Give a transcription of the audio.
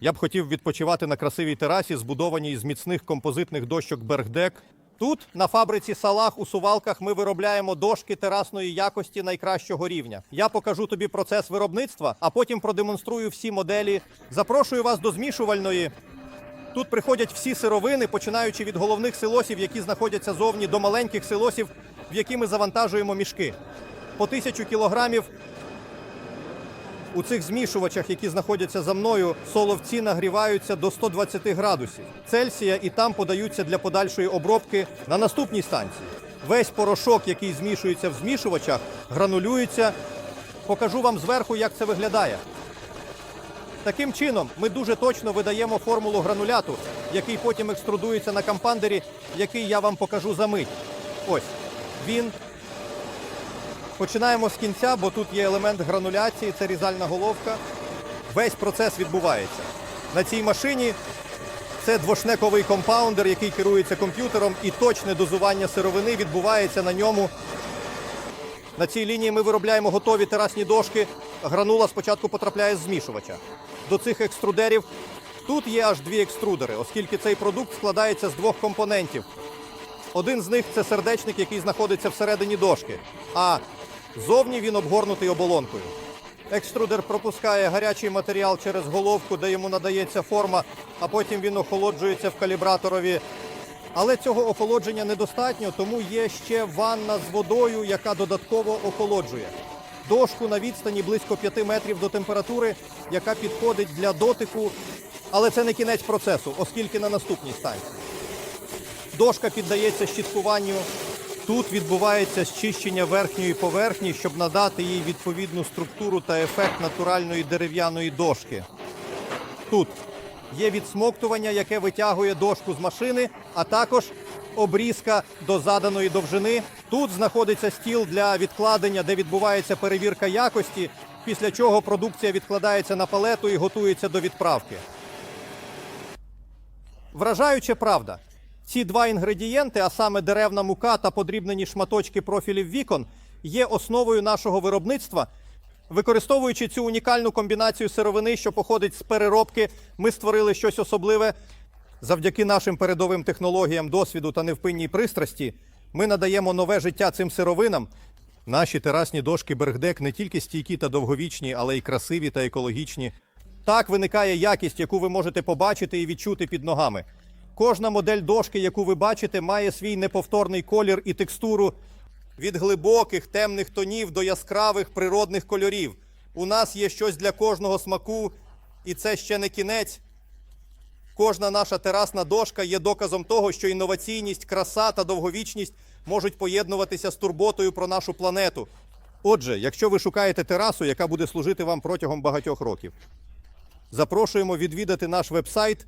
Я б хотів відпочивати на красивій терасі, збудованій з міцних композитних дощок Бергдек. Тут, на фабриці Салах у Сувалках, ми виробляємо дошки терасної якості найкращого рівня. Я покажу тобі процес виробництва, а потім продемонструю всі моделі. Запрошую вас до змішувальної. Тут приходять всі сировини, починаючи від головних силосів, які знаходяться зовні, до маленьких силосів, в які ми завантажуємо мішки. По тисячу кілограмів у цих змішувачах, які знаходяться за мною, соловці нагріваються до 120 градусів Цельсія і там подаються для подальшої обробки на наступній станції. Весь порошок, який змішується в змішувачах, гранулюється. Покажу вам зверху, як це виглядає. Таким чином, ми дуже точно видаємо формулу грануляту, який потім екструдується на кампандері, який я вам покажу за мить. Ось він Починаємо з кінця, бо тут є елемент грануляції, це різальна головка. Весь процес відбувається. На цій машині це двошнековий компаундер, який керується комп'ютером, і точне дозування сировини відбувається на ньому. На цій лінії ми виробляємо готові терасні дошки. Гранула спочатку потрапляє з змішувача. До цих екструдерів тут є аж дві екструдери, оскільки цей продукт складається з двох компонентів. Один з них це сердечник, який знаходиться всередині дошки, а зовні він обгорнутий оболонкою. Екструдер пропускає гарячий матеріал через головку, де йому надається форма, а потім він охолоджується в калібраторові. Але цього охолодження недостатньо, тому є ще ванна з водою, яка додатково охолоджує. Дошку на відстані близько 5 метрів до температури, яка підходить для дотику. Але це не кінець процесу, оскільки на наступній станції. Дошка піддається щіткуванню. Тут відбувається зчищення верхньої поверхні, щоб надати їй відповідну структуру та ефект натуральної дерев'яної дошки. Тут є відсмоктування, яке витягує дошку з машини, а також обрізка до заданої довжини. Тут знаходиться стіл для відкладення, де відбувається перевірка якості, після чого продукція відкладається на палету і готується до відправки. Вражаюча правда. Ці два інгредієнти, а саме деревна мука та подрібнені шматочки профілів вікон, є основою нашого виробництва. Використовуючи цю унікальну комбінацію сировини, що походить з переробки, ми створили щось особливе. Завдяки нашим передовим технологіям, досвіду та невпинній пристрасті, ми надаємо нове життя цим сировинам. Наші терасні дошки Бергдек не тільки стійкі та довговічні, але й красиві та екологічні. Так виникає якість, яку ви можете побачити і відчути під ногами. Кожна модель дошки, яку ви бачите, має свій неповторний колір і текстуру від глибоких темних тонів до яскравих природних кольорів. У нас є щось для кожного смаку, і це ще не кінець. Кожна наша терасна дошка є доказом того, що інноваційність, краса та довговічність можуть поєднуватися з турботою про нашу планету. Отже, якщо ви шукаєте терасу, яка буде служити вам протягом багатьох років, запрошуємо відвідати наш вебсайт